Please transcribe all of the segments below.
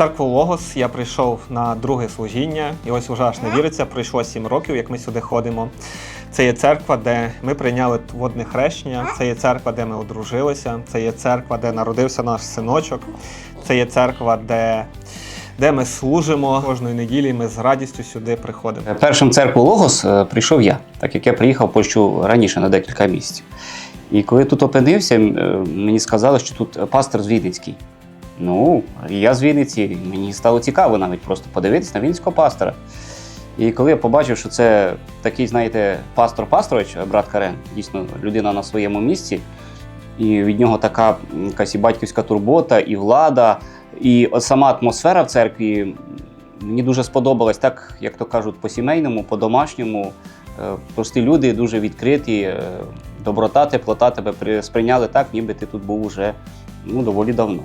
церкву Логос я прийшов на друге служіння, і ось уже аж не віриться, пройшло сім років, як ми сюди ходимо. Це є церква, де ми прийняли водне хрещення, це є церква, де ми одружилися, це є церква, де народився наш синочок, це є церква, де, де ми служимо кожної неділі. Ми з радістю сюди приходимо. Першим церкву Логос е, прийшов я, так як я приїхав Польщу раніше на декілька місяців. І коли тут опинився, е, мені сказали, що тут пастор з Вінницький. Ну, я з Вінниці, мені стало цікаво навіть просто подивитися на вінницького пастора. І коли я побачив, що це такий, знаєте, пастор Пасторович, брат Карен, дійсно людина на своєму місці, і від нього така якась і батьківська турбота, і влада, і от сама атмосфера в церкві мені дуже сподобалась, так як то кажуть, по-сімейному, по-домашньому. Е, Прості люди дуже відкриті, е, доброта, теплота тебе при- сприйняли так, ніби ти тут був уже ну, доволі давно.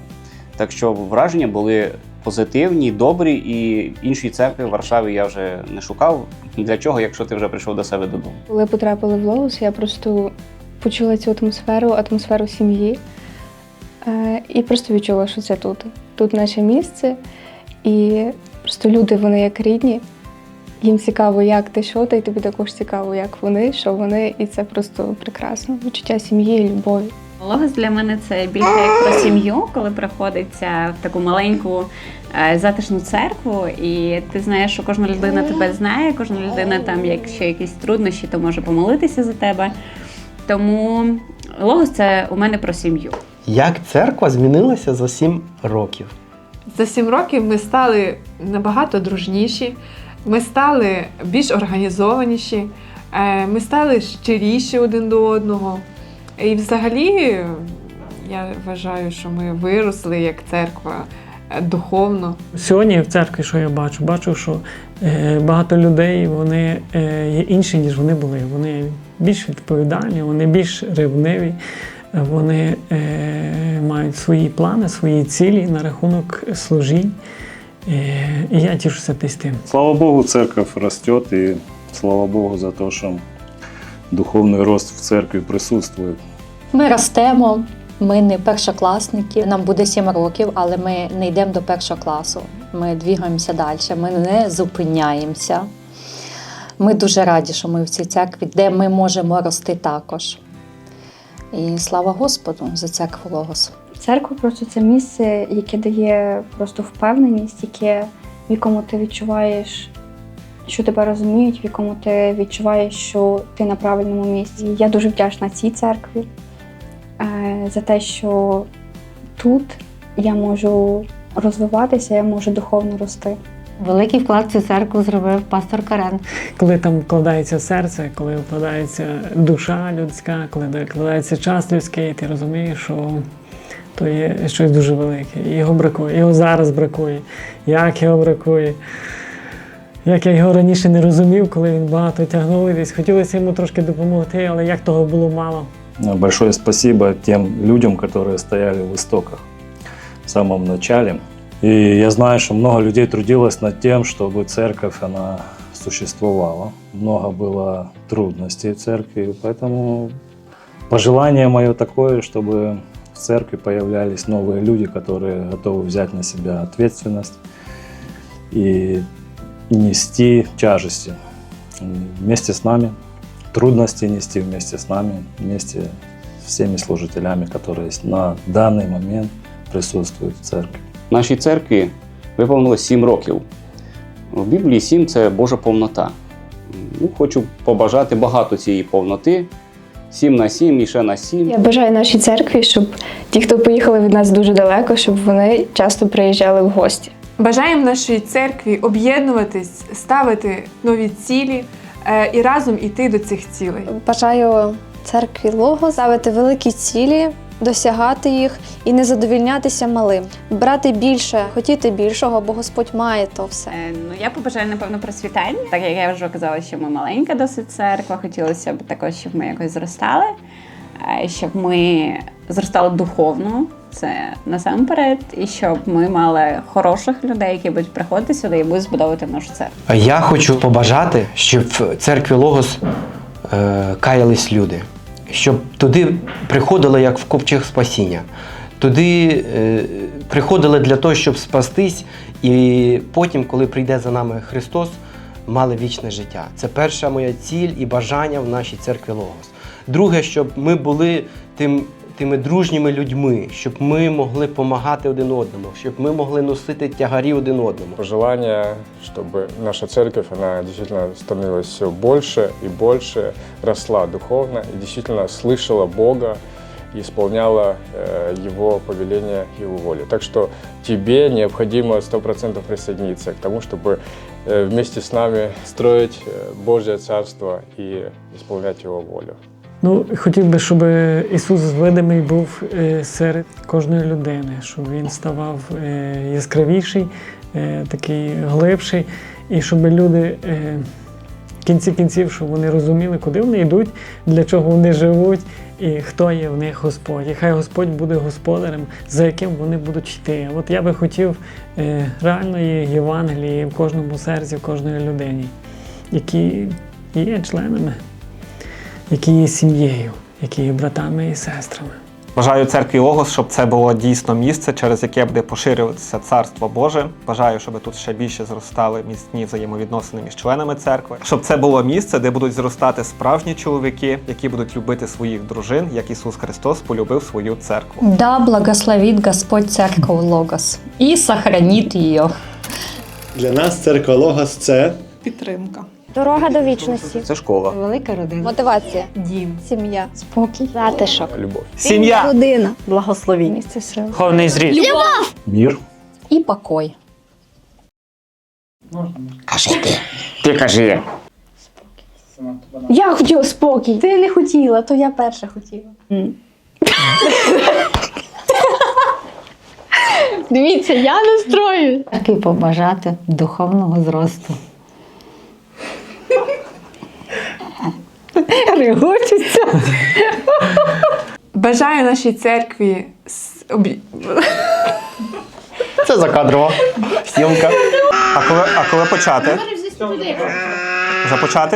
Так що враження були позитивні, добрі, і іншої церкви в Варшаві я вже не шукав. Для чого, якщо ти вже прийшов до себе додому? Коли потрапили в Логос, я просто почула цю атмосферу, атмосферу сім'ї. Е, І просто відчула, що це тут. Тут наше місце. І просто люди, вони як рідні. Їм цікаво, як ти, що ти, і тобі також цікаво, як вони, що вони. І це просто прекрасно. Відчуття сім'ї любові. Логос для мене це більше як про сім'ю, коли приходиться в таку маленьку е, затишну церкву, і ти знаєш, що кожна людина тебе знає, кожна людина там, якщо якісь труднощі, то може помолитися за тебе. Тому логос це у мене про сім'ю. Як церква змінилася за сім років? За сім років ми стали набагато дружніші, ми стали більш організованіші, е, ми стали щиріші один до одного. І взагалі я вважаю, що ми виросли як церква е, духовно. Сьогодні в церкві, що я бачу, бачу, що е, багато людей вони е, є інші, ніж вони були. Вони більш відповідальні, вони більш ревниві, вони е, мають свої плани, свої цілі на рахунок служінь. Е, і я тішуся десь тим. Слава Богу, церковь растет, и слава Богу за то, что духовный рост в церкви присутствует. Ми ростемо, ми не першокласники. Нам буде 7 років, але ми не йдемо до першого класу. Ми двігаємося далі, ми не зупиняємося. Ми дуже раді, що ми в цій церкві, де ми можемо рости також. І слава Господу за церкву Логос. Церква просто це місце, яке дає просто впевненість, яке, в якому ти відчуваєш, що тебе розуміють, в якому ти відчуваєш, що ти на правильному місці. Я дуже вдячна цій церкві е, за те, що тут я можу розвиватися, я можу духовно рости. Великий вклад в цю церкву зробив пастор Карен. Коли там вкладається серце, коли вкладається душа людська, коли вкладається час людський, ти розумієш, що то є щось дуже велике. Його бракує. Його зараз бракує. Як його бракує. Як я його раніше не розумів, коли він багато тягнув і десь хотілося йому трошки допомогти, але як того було мало. Большое спасибо тем людям, которые стояли в истоках в самом начале. И я знаю, что много людей трудилось над тем, чтобы церковь она существовала. Много было трудностей в церкви, поэтому пожелание мое такое, чтобы в церкви появлялись новые люди, которые готовы взять на себя ответственность и нести тяжести вместе с нами, трудности нести вместе с нами, вместе с всеми служителями, которые на данный момент присутствуют в церкви. Нашій церкві виповнилось 7 років. В Біблії 7 це Божа повнота. Ну, хочу побажати багато цієї повноти. 7 на 7 і ще на 7. Я бажаю нашій церкві, щоб ті, хто поїхали від нас дуже далеко, щоб вони часто приїжджали в гості. Бажаємо нашій церкві об'єднуватись, ставити нові цілі е, і разом іти до цих цілей. Бажаю церкві Лого ставити великі цілі, досягати їх і не задовільнятися малим, брати більше, хотіти більшого, бо Господь має то все. Е, Ну, я побажаю, напевно, процвітання. Так як я вже казала, що ми маленька досить церква, хотілося б також, щоб ми якось зростали, щоб ми зростали духовно, це насамперед, і щоб ми мали хороших людей, які будуть приходити сюди і будуть збудовувати нашу церкву. Я хочу побажати, щоб в церкві Логос е, каялись люди, щоб туди приходили як в ковчег спасіння. Туди е, приходили для того, щоб спастись і потім, коли прийде за нами Христос, мали вічне життя. Це перша моя ціль і бажання в нашій церкві Логос. Друге, щоб ми були тим, тими дружніми людьми, щоб ми могли допомагати один одному, щоб ми могли носити тягарі один одному. Пожелание, чтобы наша церковь, она действительно становилась все больше и больше, росла духовно и действительно слышала Бога и исполняла э, Его повеления, Его волю. Так что тебе необходимо 100% присоединиться к тому, чтобы э, вместе с нами строить э, Божье Царство и исполнять Его волю. Ну, хотів би, щоб Ісус видимий був е, серед кожної людини, щоб Він ставав е, яскравіший, е, такий глибший, і щоб люди в кінці кінців, щоб вони розуміли, куди вони йдуть, для чого вони живуть і хто є в них Господь. І хай Господь буде господарем, за яким вони будуть йти. От я би хотів реальної Євангелії в кожному серці, в кожної людині, які є членами які є сім'єю, які є братами і сестрами. Бажаю церкві Логос, щоб це було дійсно місце, через яке буде поширюватися царство Боже. Бажаю, щоб тут ще більше зростали міцні взаємовідносини між членами церкви, щоб це було місце, де будуть зростати справжні чоловіки, які будуть любити своїх дружин, як Ісус Христос полюбив свою церкву. Да благословит Господь церковь Логос и сохранит ее. Для нас церква Логос це Підтримка. Дорога до вічності, Це школа. Велика родина. мотивація, Дім. сім'я, Спокій, затишок, Любовь. Сім'я! родина. Благословіння. місце сили. Головний зріст. Мир. И покой. Кажи ти. Ти кажи. Я хотіла спокій. Ти не хотіла, то я перша хотіла. Дивіться, я настрою. Так і побажати духовного зросту. Регочеться. Бажаю нашій церкві с- Це закадрова зйомка. А коли, а коли почати? Вже почати?